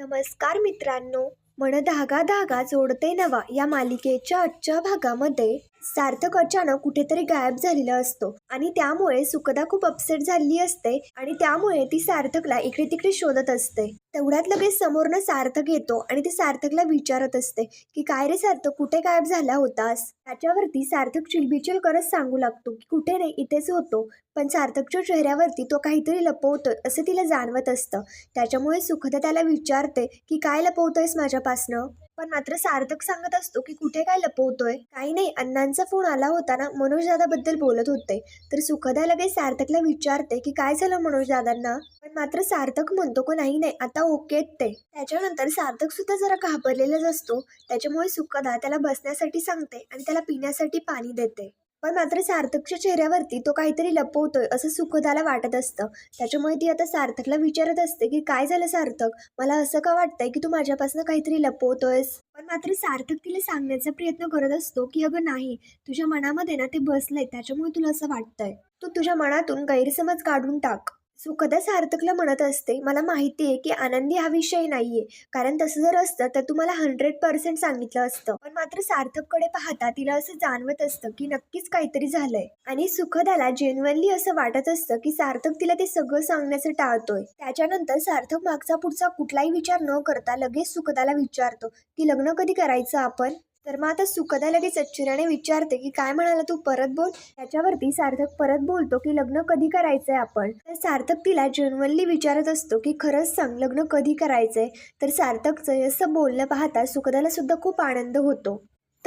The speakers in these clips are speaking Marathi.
नमस्कार मित्रांनो मन धागा धागा जोडते नवा या मालिकेच्या आजच्या भागामध्ये. सार्थक अचानक कुठेतरी गायब झालेला असतो आणि त्यामुळे सुखदा खूप अपसेट झालेली असते आणि त्यामुळे ती सार्थकला इकडे तिकडे शोधत असते. तेवढ्यात लगेच समोरनं सार्थक येतो आणि ती सार्थकला विचारत असते की काय रे सार्थक कुठे गायब झाला होतास? त्याच्यावरती सार्थक चिलबिचल करत सांगू लागतो की कुठे नाही इथेच होतो. पण सार्थकच्या चेहऱ्यावरती तो काहीतरी लपवतोय असं तिला जाणवत असतं. त्याच्यामुळे सुखदा त्याला विचारते की काय लपवतोयस माझ्यापासनं? पण मात्र सार्थक सांगत असतो की कुठे काय लपवतोय? काही नाही. अण्णांचा फोन आला होता ना मनोज दादाबद्दल बोलत होते. तर सुखदा लगेच सार्थकला विचारते की काय झालं मनोज दादांना? पण मात्र सार्थक म्हणतो को नाही नाही आता ओके ते. त्याच्यानंतर सार्थक सुद्धा जरा घाबरलेलाच असतो. त्याच्यामुळे सुखदा त्याला बसण्यासाठी सांगते आणि त्याला पिण्यासाठी पाणी देते. पण मात्र सार्थकच्या चेहऱ्यावरती तो काहीतरी लपवतोय असं सुखदाला वाटत असतं. त्याच्यामुळे ती आता सार्थकला विचारत असते की काय झालं सार्थक? मला असं का वाटतंय की तू माझ्यापासून काहीतरी लपवतोयस? पण मात्र सार्थक तिला सांगण्याचा प्रयत्न करत असतो की अगं नाही तुझ्या मनामध्ये ना ते बसलंय त्याच्यामुळे तुला असं वाटतंय. तू तुझ्या मनातून गैरसमज काढून टाक. सुखदा सार्थकला म्हणत असते मला माहिती आहे की आनंदी हा विषय नाहीये कारण तसं जर असतं तर तुम्हाला हंड्रेड पर्सेंट सांगितलं असतं. पण मात्र सार्थककडे पाहता तिला असं जाणवत असतं की नक्कीच काहीतरी झालंय. आणि सुखदाला जेन्युअनली असं वाटत असतं की सार्थक तिला ते सगळं सांगण्याचं टाळतोय. त्याच्यानंतर सार्थक मागचा पुढचा कुठलाही विचार न करता लगेच सुखदाला विचारतो की लग्न कधी करायचं आपण? तर मग आता सुखदा लगेच आश्चर्याने विचारते की काय म्हणाला तू? परत बोल. त्याच्यावरती सार्थक परत बोलतो की लग्न कधी करायचंय आपण? तर सार्थक तिला जेन्युअनली विचारत असतो की खरंच सांग लग्न कधी करायचंय? तर सार्थकचं असं बोलणं पाहता सुखदाला सुद्धा खूप आनंद होतो.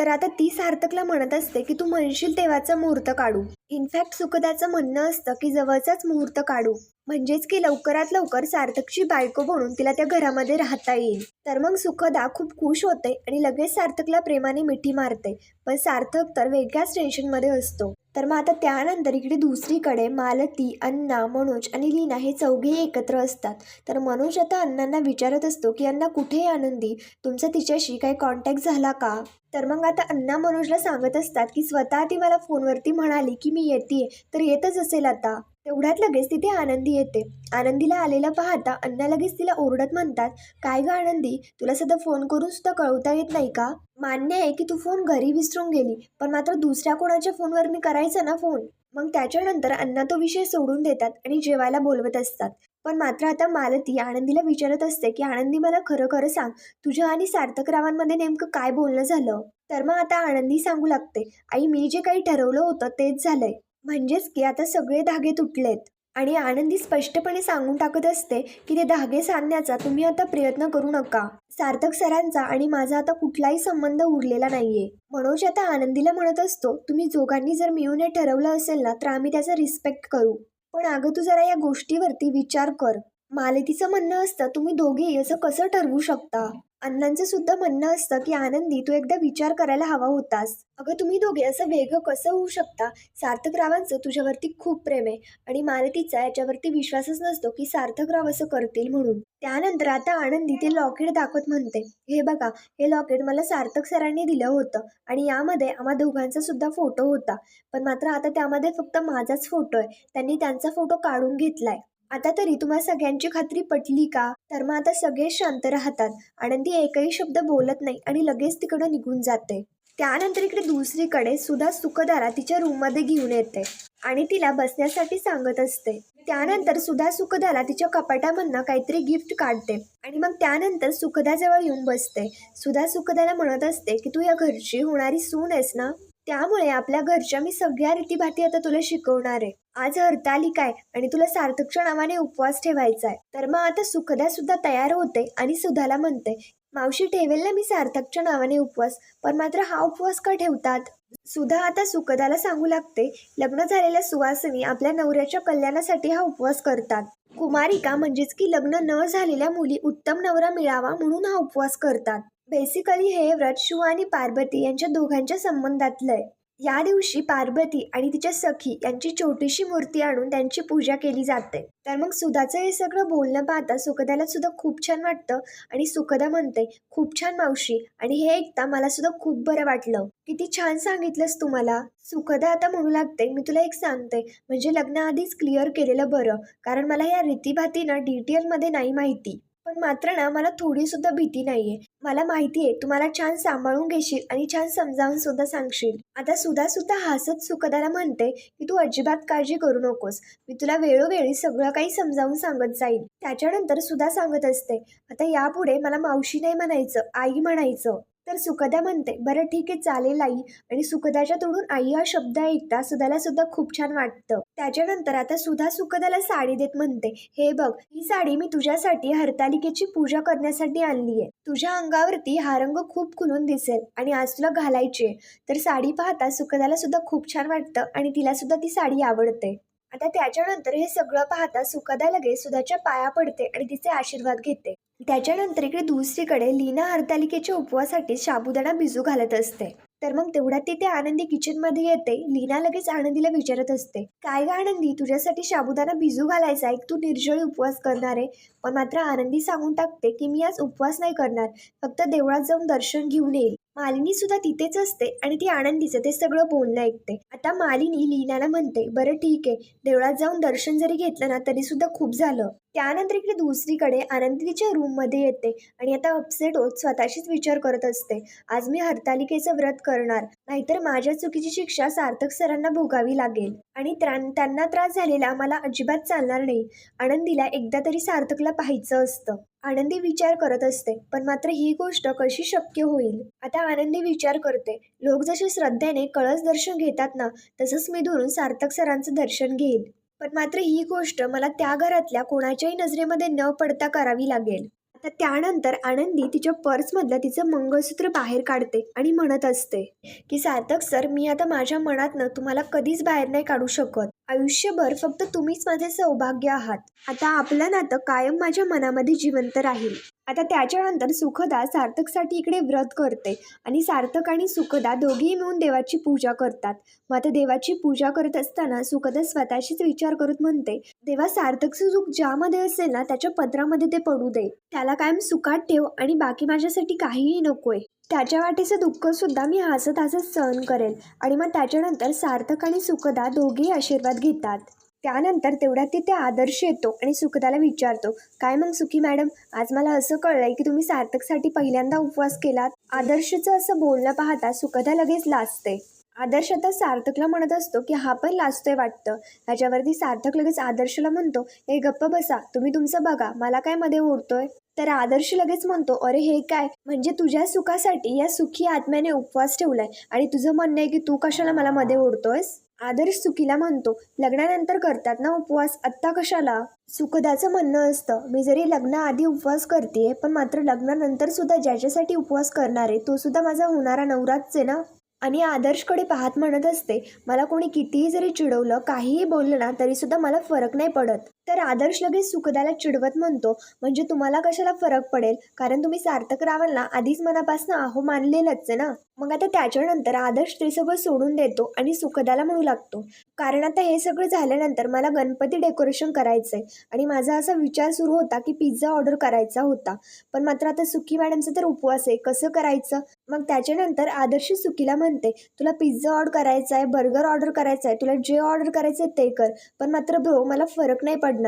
तर आता ती सार्थकला म्हणत असते की तू म्हणशील तेव्हाचा मुहूर्त काढू. इनफॅक्ट सुखदाचं म्हणणं असतं की जवळचाच मुहूर्त काढू. म्हणजेच की लवकरात लवकर सार्थकची बायको बनून तिला त्या घरामध्ये राहता येईल. तर मग सुखदा खूप खुश होते आणि लगेच सार्थकला प्रेमाने मिठी मारते. पण सार्थक तर वेगळ्याच टेन्शनमध्ये असतो. तर मग आता त्यानंतर इकडे दुसरीकडे मालती अण्णा मनोज आणि लीना हे चौघेही एकत्र असतात. तर मनोज आता अण्णांना विचारत असतो की अण्णा कुठे आनंदी? तुमचा तिच्याशी काही कॉन्टॅक्ट झाला का? तर मग आता अण्णा मनोजला सांगत असतात की स्वतः ती मला फोनवरती म्हणाली की मी येते तर येतच असेल आता. तेवढ्यात लगेच तिथे आनंदी येते. आनंदीला आलेला पाहता अण्णा लगेच तिला ओरडत म्हणतात काय ग आनंदी तुला सध्या फोन करून सुद्धा कळवता येत नाही का? मान्य आहे की तू फोन घरी विसरून गेली पण मात्र दुसऱ्या कोणाच्या फोनवर मी करायचा ना फोन मग त्याच्यानंतर अण्णा तो विषय सोडून देतात आणि जेवायला बोलवत असतात. पण मात्र आता मालती आनंदीला विचारत असते की आनंदी मला खरं खरं सांग तुझ्या आणि सार्थक रावांमध्ये नेमकं काय बोलणं झालं? तर मग आता आनंदी सांगू लागते आई मी जे काही ठरवलं होतं तेच झालंय. म्हणजेच की आता सगळे धागे तुटलेत. आणि आनंदी स्पष्टपणे सांगून टाकत असते की ते धागे सांधण्याचा तुम्ही आता प्रयत्न करू नका. सार्थक सरांचा आणि माझा आता कुठलाही संबंध उरलेला नाहीये. मनोज आता आनंदीला म्हणत असतो तुम्ही जोगांनी जर मिळून हे ठरवलं असेल ना तर आम्ही त्याचा रिस्पेक्ट करू. पण अगं तू जरा या गोष्टीवरती विचार कर. मालतीचं म्हणणं असतं तुम्ही दोघेही असं कसं ठरवू शकता? अण्णांचं सुद्धा म्हणणं असतं की आनंदी तू एकदा विचार करायला हवा होतास. अगं तुम्ही दोघे असं वेगळं कसं होऊ शकता? सार्थकरावांचं तुझ्यावरती खूप प्रेम आहे आणि मालतीचा याच्यावरती विश्वासच नसतो की सार्थकराव असं करतील म्हणून. त्यानंतर आता आनंदी ते लॉकेट दाखवत म्हणते हे बघा हे लॉकेट मला सार्थक सरांनी दिलं होतं आणि यामध्ये आम्हा दोघांचा सुद्धा फोटो होता. पण मात्र आता त्यामध्ये फक्त माझाच फोटो आहे. त्यांनी त्यांचा फोटो काढून घेतलाय. आता तरी तुम्हाला सगळ्यांची खात्री पटली का? तर मग आता सगळे शांत राहतात. आनंदी एकही शब्द बोलत नाही आणि लगेच तिकडं निघून जाते. त्यानंतर इकडे दुसरीकडे सुधा सुखदाला तिच्या रूममध्ये घेऊन येते आणि तिला बसण्यासाठी सांगत असते. त्यानंतर सुधा सुखदाला तिच्या कपाटामधनं काहीतरी गिफ्ट काढते आणि मग त्यानंतर सुखदाजवळ येऊन बसते. सुधा सुखदाला म्हणत असते की तू या घरची होणारी सून आहेस ना? त्यामुळे आपल्या घरच्या मी सगळ्या रीतीभाती आता तुला शिकवणार आहे. आज हरतालिका आहे आणि तुला सार्थकच्या नावाने उपवास ठेवायचा आहे. तर मग आता सुखदा सुद्धा तयार होते आणि सुधाला म्हणते मावशी ठेवेल ना मी सार्थकच्या नावाने उपवास? पण मात्र हा उपवास का ठेवतात? सुधा आता सुखदाला सांगू लागते लग्न झालेल्या सुवासिनी आपल्या नवऱ्याच्या कल्याणासाठी हा उपवास करतात. कुमारिका म्हणजेच की लग्न न झालेल्या मुली उत्तम नवरा मिळावा म्हणून हा उपवास करतात. बेसिकली हे व्रत शिव आणि पार्वती यांच्या दोघांच्या संबंधातलं आहे. या दिवशी पार्वती आणि तिच्या सखी यांची छोटीशी मूर्ती आणून त्यांची पूजा केली जाते. तर मग सुधाचं हे सगळं बोलणं पाहता सुखदाला सुद्धा खूप छान वाटतं आणि सुखदा म्हणते खूप छान मावशी आणि हे ऐकता मला सुद्धा खूप बरं वाटलं. किती छान सांगितलंस तू मला. सुखदा आता म्हणू लागते मी तुला एक सांगते. म्हणजे लग्नाआधीच क्लिअर केलेलं बरं. कारण मला या रीतीभातीनं डिटेलमध्ये नाही माहिती. पण मात्र ना मला थोडीसुद्धा भीती नाही आहे मला माहिती आहे तुम्हाला छान सांभाळून घेशील आणि छान समजावून सुद्धा सांगशील. आता सुद्धा सुद्धा हसत सुखदाला म्हणते की तू अजिबात काळजी करू नकोस. मी तुला वेळोवेळी सगळं काही समजावून सांगत जाईल त्याच्यानंतर सुद्धा सांगत असते आता यापुढे मला मावशी नाही म्हणायचं आई म्हणायचं. तर सुखदा म्हणते बरं ठीक आहे चालेल आई. आणि सुखदाच्या तोडून आई हा शब्द ऐकता सुधाला सुद्धा खूप छान वाटतं. त्याच्यानंतर आता सुधा सुखदाला साडी देत म्हणते हे बघ ही साडी मी तुझ्यासाठी हरतालिकेची पूजा करण्यासाठी आणली आहे. तुझ्या अंगावरती हा रंग खूप खुलून दिसेल आणि आज तुला घालायची आहे. तर साडी पाहता सुखदाला सुद्धा खूप छान वाटतं आणि तिला सुद्धा ती साडी आवडते. आता त्याच्यानंतर हे सगळं पाहता सुखदा लगेच सुधाच्या पाया पडते आणि तिचे आशीर्वाद घेते. त्याच्यानंतर इकडे दुसरीकडे लीना हरतालिकेच्या उपवासाठी साबुदाणा भिजू घालत असते. तर मग तेवढ्यात तिथे आनंदी किचनमध्ये येते. लीना लगेच आनंदीला विचारत असते काय ग आनंदी तुझ्यासाठी साबुदाणा भिजू घालायचा आहे? तू निर्जळी उपवास करणार आहे. पण मात्र आनंदी सांगून टाकते की मी आज उपवास नाही करणार. फक्त देवळात जाऊन दर्शन घेऊन येईल. मालिनी सुद्धा तिथेच असते आणि ती आनंदीचं ते सगळं बोलणं ऐकते. आता मालिनी लीनाला म्हणते बरं ठीक आहे देवळात जाऊन दर्शन जरी घेतलं ना तरी सुद्धा खूप झालं. त्यानंतर इकडे दुसरीकडे आनंदीच्या रूम रूममध्ये येते आणि आता अपसेट होत स्वतःशीच विचार करत असते. आज मी हरतालिकेचं व्रत करणार नाहीतर माझ्या चुकीची शिक्षा सार्थक सरांना भोगावी लागेल. आणि त्यांना त्रास झालेला मला अजिबात चालणार नाही. आनंदीला एकदा तरी सार्थकला पाहायचं असतं. आनंदी विचार करत असते पण मात्र ही गोष्ट कशी शक्य होईल? आता आनंदी विचार करते. लोक जसे श्रद्धेने कळस दर्शन घेतात ना तसंच मी दुरून सार्थक सरांचं दर्शन घेईल पण मात्र ही गोष्ट मला त्या घरातल्या कोणाच्याही नजरेमध्ये न पडता करावी लागेल. आता त्यानंतर आनंदी तिच्या पर्समधलं तिचं मंगळसूत्र बाहेर काढते आणि म्हणत असते की सार्थक सर मी आता माझ्या मनातनं तुम्हाला कधीच बाहेर नाही काढू शकत. आयुष्यभर फक्त तुम्हीच माझे सौभाग्य आहात. आता आपलं नातं कायम माझ्या मनामध्ये जिवंत राहील. आता त्याच्यानंतर सुखदा सार्थकसाठी इकडे व्रत करते आणि सार्थक आणि सुखदा दोघेही मिळून देवाची पूजा करतात. मग आता देवाची पूजा करत असताना सुखदा स्वतःशीच विचार करत म्हणते देवा सार्थकचं सुख ज्यामध्ये असेल ना त्याच्या पत्रामध्ये ते पडू दे. त्याला कायम सुखात ठेव आणि बाकी माझ्यासाठी काहीही नकोय. त्याच्या वाटेचं दुःख सुद्धा मी हसत हसत सहन करेल. आणि मग त्याच्यानंतर सार्थक आणि सुखदा दोघेही आशीर्वाद घेतात. त्यानंतर तेवढ्यात तिथे आदर्श येतो आणि सुखदाला विचारतो काय मग सुखी मॅडम आज मला असं कळलंय की तुम्ही सार्थकसाठी पहिल्यांदा उपवास केलात? आदर्शचं असं बोलणं पाहता सुखदा लगेच लाजते. आदर्श आता सार्थकला म्हणत असतो की हा पण लाजतोय वाटतं. ह्याच्यावरती सार्थक लगेच आदर्शला म्हणतो हे गप्प बसा तुम्ही तुमचं बघा मला काय मध्ये ओढतोय? तर आदर्श लगेच म्हणतो अरे हे काय? म्हणजे तुझ्या सुखासाठी या सुखी आत्म्याने उपवास ठेवलाय आणि तुझं म्हणणं आहे की तू कशाला मला मध्ये ओढतोयस? आदर्श सुखीला म्हणतो लग्नानंतर करतात ना उपवास? आत्ता कशाला? सुखदाचं म्हणणं असतं. मी जरी लग्नाआधी उपवास करते पण मात्र लग्नानंतर सुद्धा ज्याच्यासाठी उपवास करणार आहे तो सुद्धा माझा होणारा नवराच आहे ना? आणि आदर्शकडे पाहत म्हणत असते मला कोणी कितीही जरी चिडवलं काहीही बोललं ना तरीसुद्धा मला फरक नाही पडत. तर आदर्श लगेच सुखदाला चिडवत म्हणतो. म्हणजे तुम्हाला कशाला फरक पडेल? कारण तुम्ही सार्थक रावांना आधीच मनापासून आहो मानलेलंच आहे ना? मग आता त्याच्यानंतर आदर्श ते सगळं सोडून देतो आणि सुखदाला म्हणू लागतो. कारण आता हे सगळं झाल्यानंतर मला गणपती डेकोरेशन करायचंय. आणि माझा असा विचार सुरू होता की पिझ्झा ऑर्डर करायचा होता. पण मात्र आता सुकी मॅडमचा तर उपवास आहे. कसं करायचं? मग त्याच्यानंतर आदर्श सुखीला म्हणते तुला पिझ्झा ऑर्डर करायचा आहे बर्गर ऑर्डर करायचा आहे तुला जे ऑर्डर करायचं आहे ते कर. पण मात्र ब्रो मला फरक नाही पडणार.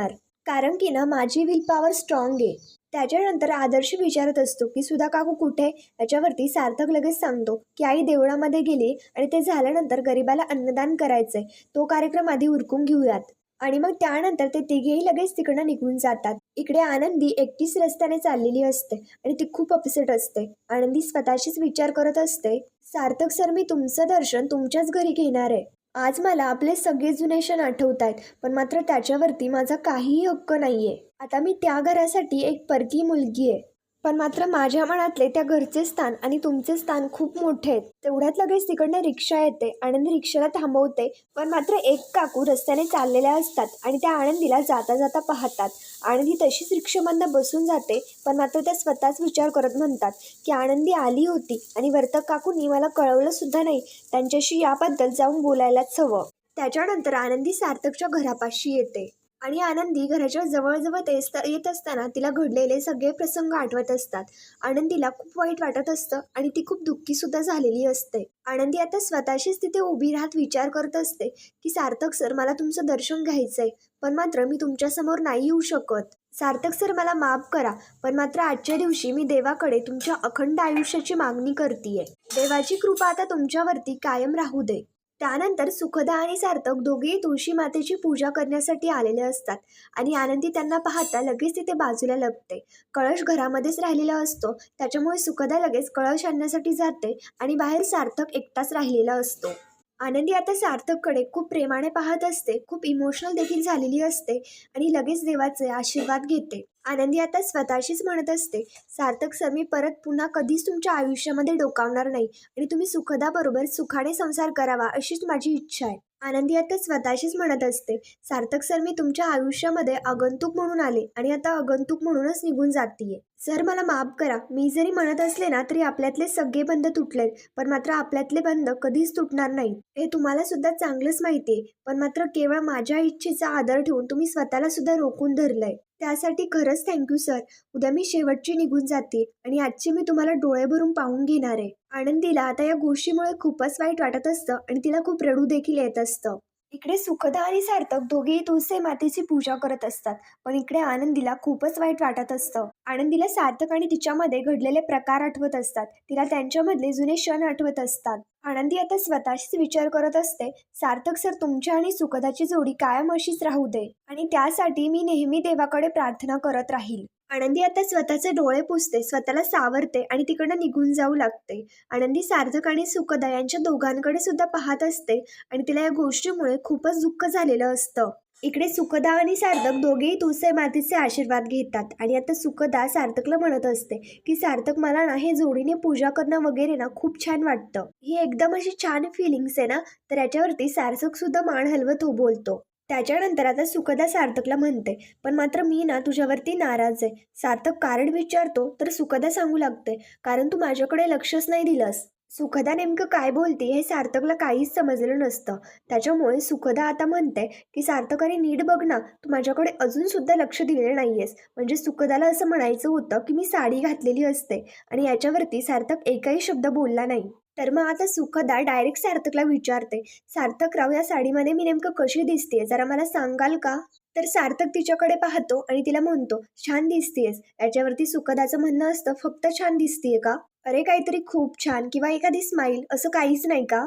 कारण की ना माझी विल पॉवर स्ट्रॉंग आहे. त्याच्यानंतर आदर्श विचारत असतो की सुधा काकू कुठे? याच्यावरती सार्थक लगेच सांगतो की आई देवळामध्ये गेली आणि ते झाल्यानंतर गरिबाला अन्नदान करायचंय. तो कार्यक्रम आधी उरकून घेऊयात. आणि मग त्यानंतर ते तिघेही लगेच तिकडनं निघून जातात. इकडे आनंदी एकटीच रस्त्याने चाललेली असते आणि ती खूप अपसेट असते. आनंदी स्वतःशीच विचार करत असते सार्थक सर मी तुमचं दर्शन तुमच्याच घरी घेणार आहे. आज मला आपले सगळे जुने क्षण आठवत आहेत पण मात्र त्याच्यावरती माझा काहीही हक्क नाहीये. आता मी त्या घरासाठी एक परकी मुलगी आहे पण मात्र माझ्या मनातले त्या घरचे स्थान आणि तुमचे स्थान खूप मोठे आहेत. तेवढ्यात लगेच तिकडनं रिक्षा येते आनंदी रिक्षाला थांबवते पण मात्र एक काकू रस्त्याने चाललेल्या असतात आणि त्या आनंदीला जाता जाता पाहतात. आनंदी तशीच रिक्षामधनं बसून जाते पण मात्र त्या स्वतःच विचार करत म्हणतात की आनंदी आली होती आणि वर्तक काकूंनी मला कळवलं सुद्धा नाही त्यांच्याशी याबद्दल जाऊन बोलायलाच हवं. त्याच्यानंतर आनंदी सार्थकच्या घरापाशी येते. आणि आनंदी घराच्या जवळजवळ तेच येत असताना तिला घडलेले सगळे प्रसंग आठवत असतात. आनंदीला खूप वाईट वाटत असतं आणि ती खूप दुःखी सुद्धा झालेली असते. आनंदी आता स्वतःशीच तिथे उभी राहत विचार करत असते की सार्थक सर मला तुमचं दर्शन घ्यायचंय पण मात्र मी तुमच्यासमोर नाही येऊ शकत. सार्थक सर मला माफ करा पण मात्र आजच्या दिवशी मी देवाकडे तुमच्या अखंड आयुष्याची मागणी करतीये. देवाची कृपा आता तुमच्यावरती कायम राहू दे. त्यानंतर सुखदा आणि सार्थक दोघेही तुळशी मातेची पूजा करण्यासाठी आलेले असतात आणि आनंदी त्यांना पाहता लगेच तिथे बाजूला लपते. कळश घरामध्येच राहिलेला असतो. त्याच्यामुळे सुखदा लगेच कळश आणण्यासाठी जाते आणि बाहेर सार्थक एकटाच राहिलेला असतो. आनंदी आता सार्थककडे खूप प्रेमाने पाहत असते. खूप इमोशनल देखील झालेली असते आणि लगेच देवाचे आशीर्वाद घेते. आनंदी आता स्वतःशीच म्हणत असते सार्थक सर मी परत पुन्हा कधीच तुमच्या आयुष्यामध्ये डोकावणार नाही आणि तुम्ही सुखदाबरोबर सुखाने संसार करावा अशीच माझी इच्छा आहे. आनंदी आता स्वतःशीच म्हणत असते सार्थक सर मी तुमच्या आयुष्यामध्ये आगंतुक म्हणून आले आणि आता आगंतुक म्हणूनच निघून जातीये. सर मला माफ करा मी जरी म्हणत असले ना तरी आपल्यातले सगळे बंध तुटलेत पण मात्र आपल्यातले बंध कधीच तुटणार नाही हे तुम्हाला सुद्धा चांगलंच माहितीये पण मात्र केवळ माझ्या इच्छेचा आदर ठेवून तुम्ही स्वतःला सुद्धा रोखून धरलंय. त्यासाठी खरंच थँक्यू सर उद्या मी शेवटची निघून जाते आणि आजची मी तुम्हाला डोळे भरून पाहून घेणार आहे. आनंदीला आता या गोष्टीमुळे खूपच वाईट वाटत असतं आणि तिला खूप रडू देखील येत असतं. इकडे सुखदा आणि सार्थक दोघेही तुळसे मातेची पूजा करत असतात. पण इकडे आनंदीला खूपच वाईट वाटत असतं. आनंदीला सार्थक आणि तिच्यामध्ये घडलेले प्रकार आठवत असतात. तिला त्यांच्यामधले जुने क्षण आठवत असतात. आनंदी आता स्वतःशीच विचार करत असते सार्थक सर तुमच्या आणि सुखदाची जोडी कायम अशीच राहू दे. आणि त्यासाठी मी नेहमी देवाकडे प्रार्थना करत राहील. आनंदी आता स्वतःचे डोळे पुसते स्वतःला सावरते आणि तिकडनं निघून जाऊ लागते. आनंदी सार्थक आणि सुखदा यांच्या दोघांकडे सुद्धा पाहत असते आणि तिला या गोष्टीमुळे खूपच दुःख झालेलं असतं. इकडे सुखदा आणि सार्थक दोघेही तुळसे मातीचे आशीर्वाद घेतात आणि आता सुखदा सार्थकला म्हणत असते की सार्थक मला ना हे जोडीने पूजा करणं वगैरे ना खूप छान वाटतं. ही एकदम अशी छान फिलिंग्स आहे ना तर याच्यावरती सार्थक सुद्धा मान हलवत हो बोलतो. त्याच्यानंतर आता सुखदा सार्थकला म्हणते. पण मात्र मी ना तुझ्यावरती नाराज आहे. सार्थक कारण विचारतो तर सुखदा सांगू लागते कारण तू माझ्याकडे लक्षच नाही दिलंस. सुखदा नेमकं काय बोलते हे सार्थकला काहीच समजलं नसतं. त्याच्यामुळे सुखदा आता म्हणते की सार्थक अरे नीट बघ ना तू माझ्याकडे अजून सुद्धा लक्ष दिलेलं नाहीयेस. म्हणजे सुखदाला असं म्हणायचं होतं की मी साडी घातलेली असते. आणि याच्यावरती सार्थक एकही शब्द बोलला नाही. तर मग आता सुखदा डायरेक्ट सार्थकला विचारते सार्थकराव या साडीमध्ये मी नेमकं कशी दिसतेय? जरा मला सांगाल का? तर सार्थक तिच्याकडे पाहतो आणि तिला म्हणतो छान दिसतेस याच्यावरती सुखदाचं म्हणणं असतं फक्त छान दिसतेय का? अरे काहीतरी खूप छान किंवा एखादी स्माईल असं काहीच नाही का?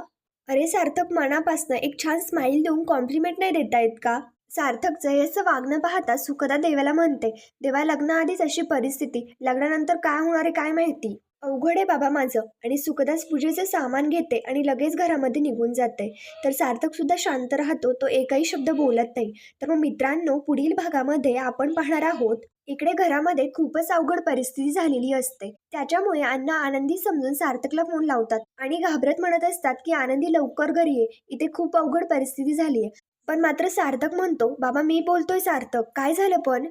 अरे सार्थक मनापासनं एक छान स्माईल देऊन कॉम्प्लिमेंट नाही देता येत का? सार्थकचं हे असं वागणं पाहता सुखदा देवाला म्हणते देवा लग्नाआधीच अशी परिस्थिती लग्नानंतर काय होणार आहे काय माहिती? अवघड आहे बाबा माझं. आणि सुखदास पूजेचं सामान घेते आणि लगेच घरामध्ये निघून जाते. तर सार्थक सुद्धा शांत राहतो तो एकही शब्द बोलत नाही. तर मग मित्रांनो पुढील भागामध्ये आपण पाहणार आहोत इकडे घरामध्ये खूपच अवघड परिस्थिती झालेली असते. त्याच्यामुळे अण्णा आनंदी समजून सार्थकला फोन लावतात आणि घाबरत म्हणत असतात की आनंदी लवकर घरी ये. इथे खूप अवघड परिस्थिती झाली आहे. पण मात्र सार्थक म्हणतो बाबा मी बोलतोय सार्थक. काय झालं पण?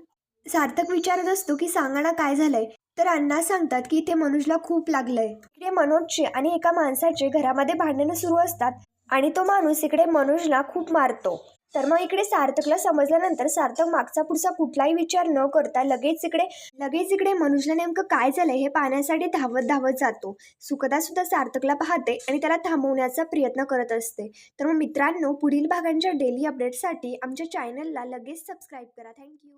सार्थक विचारत असतो की सांगा ना काय झालंय? तर अण्णा सांगतात की इथे मनोजला खूप लागलंय. इकडे मनोजचे आणि एका माणसाचे घरामध्ये भांडणं सुरू असतात आणि तो माणूस इकडे मनोजला खूप मारतो. तर मग इकडे सार्थकला समजल्यानंतर सार्थक मागचा पुढचा कुठलाही विचार न करता लगेच इकडे लगेच इकडे मनोजला नेमकं काय झालंय हे पाहण्यासाठी धावत धावत जातो. सुखदा सुद्धा सार्थकला पाहते आणि त्याला थांबवण्याचा प्रयत्न करत असते. तर मग मित्रांनो पुढील भागांच्या डेली अपडेटसाठी आमच्या चॅनलला लगेच सबस्क्राईब करा. थँक्यू